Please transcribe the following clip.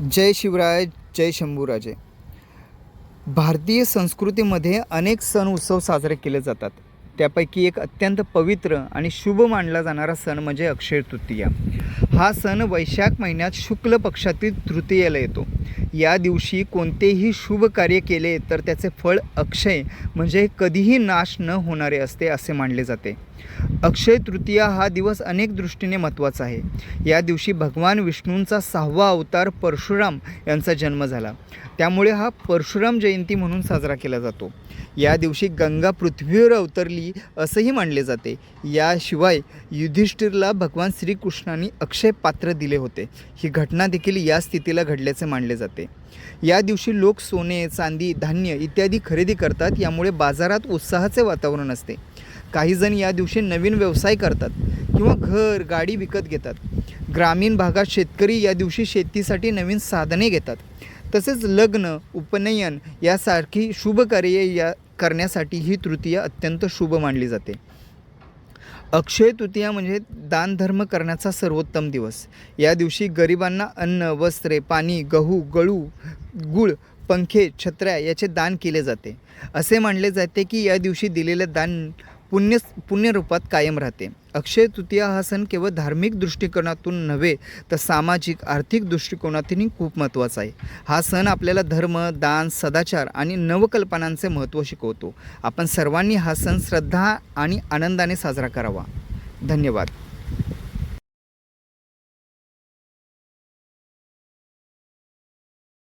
जय शिवराय जय शंभूराजे. भारतीय संस्कृतीमध्ये अनेक सण उत्सव साजरे केले जातात. त्यापैकी एक अत्यंत पवित्र आणि शुभ मानला जाणारा सण म्हणजे अक्षय तृतीया हा सण वैशाख महिन्यात शुक्ल पक्षातील तृतीयेला येतो. या दिवशी कोणतेही शुभ कार्य केले तर त्याचे फळ अक्षय म्हणजे कधीही नाश न होणारे असते असे मानले जाते. अक्षय तृतीया हा दिवस अनेक दृष्टीने महत्त्वाचा आहे. या दिवशी भगवान विष्णूंचा सहावा अवतार परशुराम यांचा जन्म झाला. त्यामुळे हा परशुराम जयंती म्हणून साजरा केला जातो. या दिवशी गंगा पृथ्वीवर अवतरली असंही मानले जाते. याशिवाय युधिष्ठिरला भगवान श्रीकृष्णांनी अक्षय पात्र दिले होते. ही घटना देखील या स्थितीला घडल्याचे मानले जाते. या दिवशी लोक सोने चांदी धान्य इत्यादी खरेदी करतात यामुळे बाजारात उत्साहाचे वातावरण असते. काहीजण या दिवशी नवीन व्यवसाय करतात किंवा घर गाडी विकत घेतात. ग्रामीण भागात शेतकरी या दिवशी शेतीसाठी नवीन साधने घेतात. तसेच लग्न उपनयन यासारखी शुभ कार्ये या करण्यासाठी ही तृतीया अत्यंत शुभ मानली जाते. अक्षय तृतीया म्हणजे दानधर्म करण्याचा सर्वोत्तम दिवस. या दिवशी गरिबांना अन्न वस्त्रे पाणी गहू गळू गुळ पंखे छत्र्या याचे दान केले जाते. असे मानले जाते की या दिवशी दिलेले दान पुण्य पुण्यरूपात कायम राहते. अक्षय तृतीया हा सण केवळ धार्मिक दृष्टिकोनातून नव्हे तर सामाजिक आर्थिक दृष्टिकोनातूनही खूप महत्त्वाचा आहे. हा सण आपल्याला धर्म दान सदाचार आणि नवकल्पनांचे महत्त्व शिकवतो. आपण सर्वांनी हा सण श्रद्धा आणि आनंदाने साजरा करावा. धन्यवाद.